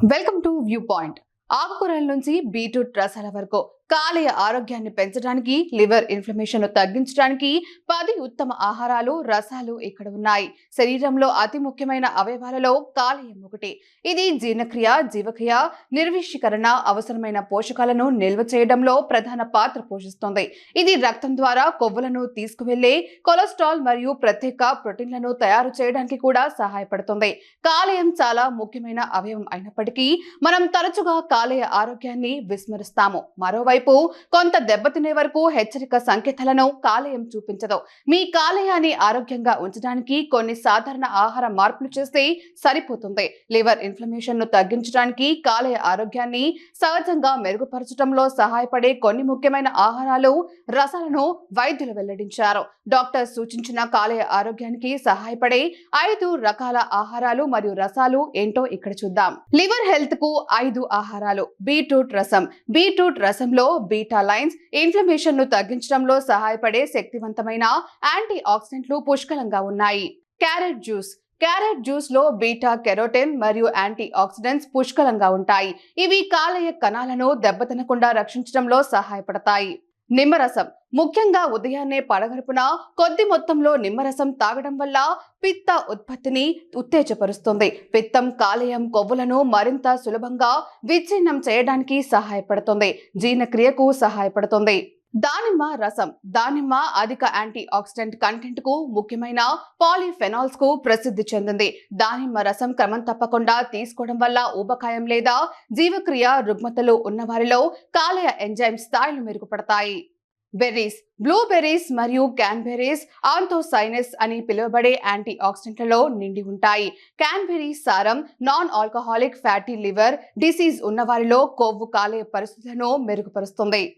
Welcome to view point ఆకుకూరల నుంచి beetroot రసాల వరకు కాలేయ ఆరోగ్యాన్ని పెంచడానికి లివర్ ఇన్ఫ్లమేషన్ తగ్గించడానికి పది ఉత్తమ ఆహారాలు రసాలు ఇక్కడ ఉన్నాయి. శరీరంలో అతి ముఖ్యమైన అవయవాలలో కాలేయం ఒకటి. ఇది జీర్ణక్రియ జీవక్రియ నిర్విషీకరణ అవసరమైన పోషకాలను నిల్వ చేయడంలో ప్రధాన పాత్ర పోషిస్తుంది. ఇది రక్తం ద్వారా కొవ్వులను తీసుకువెళ్ళే కొలెస్ట్రాల్ మరియు ప్రత్యేక ప్రోటీన్లను తయారు చేయడానికి కూడా సహాయపడుతుంది. కాలేయం చాలా ముఖ్యమైన అవయవం అయినప్పటికీ మనం తరచుగా కాలేయ ఆరోగ్యాన్ని విస్మరిస్తాము. మరోవైపు కొంత దెబ్బతినే వరకు హెచ్చరిక సంకేతాలను కాలేయం చూపించదు. మీ కాలేయాన్ని ఆరోగ్యంగా ఉంచడానికి కొన్ని సాధారణ ఆహార మార్పులు చేస్తే సరిపోతుంది. లివర్ ఇన్ఫ్లమేషన్ను తగ్గించడానికి కాలేయ ఆరోగ్యాన్ని సహజంగా మెరుగుపరచడంలో సహాయపడే కొన్ని ముఖ్యమైన ఆహారాలు రసాలను వైద్యులు వెల్లడించారు. డాక్టర్ సూచించిన కాలేయ ఆరోగ్యానికి సహాయపడే ఐదు రకాల ఆహారాలు మరియు రసాలు ఏంటో ఇక్కడ చూద్దాం. లివర్ హెల్త్కు ఐదు ఆహారాలు బీట్రూట్ రసం. బీట్రూట్ రసంలో బీటా లైన్స్ ఇన్ఫ్లమేషన్ను తగ్గించడంలో సహాయపడే శక్తివంతమైన యాంటీ ఆక్సిడెంట్లు పుష్కలంగా ఉన్నాయి. Carrot juice. క్యారెట్ జ్యూస్లో బీటా కెరోటిన్ మరియు యాంటీ ఆక్సిడెంట్స్ పుష్కలంగా ఉంటాయి. ఇవి కాలేయ కణాలను దెబ్బతినకుండా రక్షించడంలో సహాయపడతాయి. నిమ్మరసం. ముఖ్యంగా ఉదయాన్నే పడగడుపున కొద్ది మొత్తంలో నిమ్మరసం తాగడం వల్ల పిత్త ఉత్పత్తిని ఉత్తేజపరుస్తుంది. పిత్తం కాలేయం కొవ్వులను మరింత సులభంగా విచ్ఛిన్నం చేయడానికి సహాయపడుతుంది. జీర్ణక్రియకు సహాయపడుతుంది. దానిమ్మ రసం. దానిమ్మ అధిక యాంటీ ఆక్సిడెంట్ కంటెంట్కు ముఖ్యమైన పాలిఫెనాల్స్కు ప్రసిద్ధి చెందింది. దానిమ్మ రసం క్రమం తప్పకుండా తీసుకోవడం వల్ల ఊబకాయం లేదా జీవక్రియ రుగ్మతలు ఉన్న వారిలో కాలేయ ఎంజైమ్ స్థాయిలు మెరుగుపడతాయి. బెర్రీస్ బ్లూబెర్రీస్ మరియు క్యాన్బెర్రీస్ ఆంథోసైనస్ అని పిలువబడే యాంటీ ఆక్సిడెంట్లలో నిండి ఉంటాయి. క్యాన్బెర్రీస్ సారం non alcoholic fatty liver disease ఉన్నవారిలో కొవ్వు కాలే పరిస్థితులను మెరుగుపరుస్తుంది.